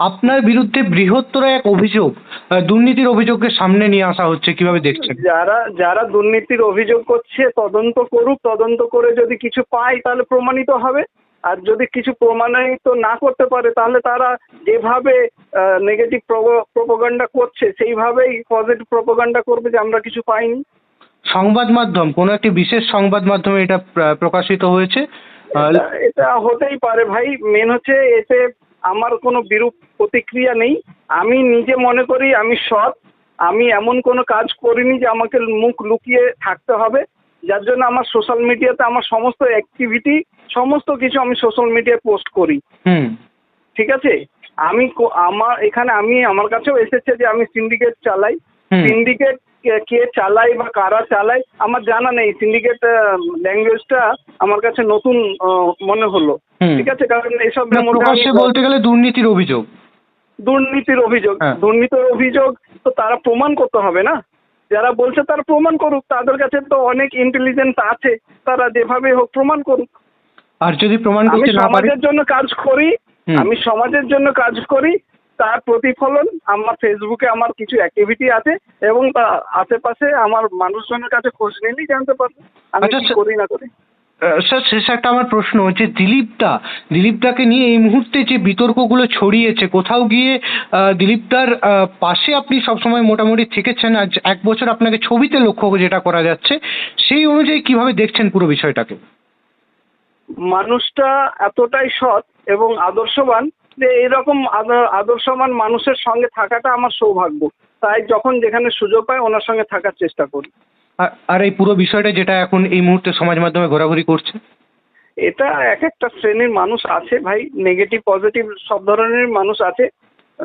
আপনার বিরুদ্ধে বৃহত্তর এক অভিযোগ দুর্নীতির অভিযোগকে সামনে নিয়ে আসা হচ্ছে কীভাবে দেখছেন? যারা যারা দুর্নীতির অভিযোগ করছে তদন্ত করুক তদন্ত করে যদি কিছু পায় তাহলে প্রমাণিত হবে। আর যদি কিছু প্রমাণিত না করতে পারে তাহলে তারা যেভাবে নেগেটিভ প্রোপাগান্ডা করছে সেইভাবেই পজিটিভ প্রোপাগান্ডা করবে যে আমরা কিছু পাইনি। সংবাদ মাধ্যম কোনো একটি বিশেষ সংবাদ মাধ্যমে এটা প্রকাশিত হয়েছে? এটা- এটা হতেই পারে ভাই। মেন হচ্ছে এতে আমার কোনো বিরূপ প্রতিক্রিয়া নেই। আমি নিজে মনে করি আমি সৎ। আমি এমন কোনো কাজ করিনি যে আমাকে মুখ লুকিয়ে থাকতে হবে। যার জন্য আমার সোশ্যাল মিডিয়াতে আমার সমস্ত অ্যাক্টিভিটি সমস্ত কিছু আমি সোশ্যাল মিডিয়ায় পোস্ট করি। হুম। ঠিক আছে? আমি আমার এখানে আমি আমার কাছেও এসেছে যে আমি সিন্ডিকেট চালাই। সিন্ডিকেট কে চালায় বা কারা চালায় আমার জানা নেই। সিন্ডিকেট ল্যাঙ্গুয়েজটা আমার কাছে নতুন মনে হলো। ঠিক আছে কারণ না, এসবের মধ্যে প্রকাশ্যে বলতে গেলে দুর্নীতির অভিযোগ। দুর্নীতির অভিযোগ। হ্যাঁ। দুর্নীতির অভিযোগ তো তারা প্রমাণ করতে হবে না। যারা বলছে তারা প্রমাণ করুক। তাদের কাছে তো অনেক ইন্টেলিজেন্স আছে। তারা যেভাবে হোক প্রমাণ করুক। আর যদি প্রমাণ আমি করতে না পারে সমাজের জন্য কাজ করি। আমি সমাজের জন্য কাজ করি। তার প্রতিফলন আমার ফেসবুকে আমার কিছু অ্যাক্টিভিটি আছে এবং তার আশেপাশে আমার মানুষজনের কাছে খোঁজ নিলেই জানতে পারবে। আমি আচ্ছা, কি করি না করি? স্যার শেষ একটা আমার প্রশ্ন যে দিলীপদা দিলীপদাকে নিয়ে এই মুহূর্তে যে বিতর্কগুলো ছড়িয়েছে কোথাও গিয়ে দিলীপদার পাশে আপনি সবসময় মোটামুটি থেকেছেন আজ এক বছর আপনাকে ছবিতে লক্ষ্য যেটা করা যাচ্ছে সেই অনুযায়ী কীভাবে দেখছেন পুরো বিষয়টাকে? মানুষটা এতটাই সৎ এবং আদর্শবান যে এরকম আদর্শমান আদর্শবান মানুষের সঙ্গে থাকাটা আমার সৌভাগ্য। তাই যখন যেখানে সুযোগ পায় ওনার সঙ্গে থাকার চেষ্টা করি। আর- আর এই পুরো বিষয়টা যেটা এখন এই মুহূর্তে সমাজ মাধ্যমে ঘোরাঘুরি করছে? এটা এক একটা শ্রেণির মানুষ আছে ভাই নেগেটিভ পজিটিভ সব ধরনের মানুষ আছে।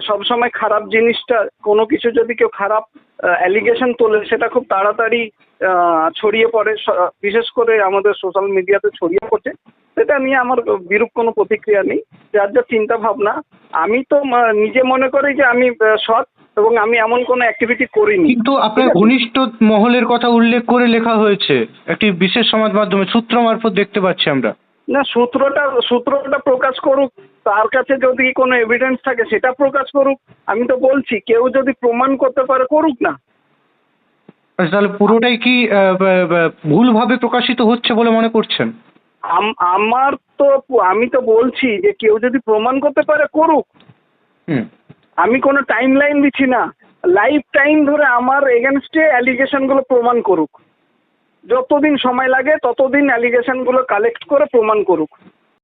সবসময় খারাপ জিনিসটা কোনো কিছু যদি কেউ খারাপ অ্যালিগেশন তোলে সেটা খুব তাড়াতাড়ি ছড়িয়ে পড়ে। বিশেষ করে আমাদের সোশ্যাল মিডিয়াতে ছড়িয়ে পড়ছে। সেটা নিয়ে আমার বিরূপ কোনো প্রতিক্রিয়া নেই। যার যা চিন্তা ভাবনা আমি তো নিজে মনে করি যে আমি সৎ এবং আমি এমন কোনো অ্যাক্টিভিটি করিনি। কিন্তু আপনার ঘনিষ্ঠ মহলের কথা উল্লেখ করে লেখা হয়েছে। একটি বিশেষ সমাজ মাধ্যমে সূত্র মারফত দেখতে পাচ্ছি আমরা। না সূত্রটা সূত্রটা প্রকাশ করুক তার কাছে যদি কোনো এভিডেন্স থাকে সেটা প্রকাশ করুক। আমি তো বলছি কেউ যদি প্রমাণ করতে পারে করুক না। আচ্ছা, তাহলে পুরোটাই কি ভুলভাবে প্রকাশিত হচ্ছে বলে মনে করছেন? আমার তো আমি তো বলছি যে কেউ যদি প্রমাণ করতে পারে করুক। আমি কোনো টাইম লাইন দিচ্ছি না। লাইফ টাইম ধরে আমার এগেনস্টে অ্যালিগেশনগুলো প্রমাণ করুক। যতদিন সময় লাগে ততদিন অ্যালিগেশনগুলো কালেক্ট করে প্রমাণ করুক।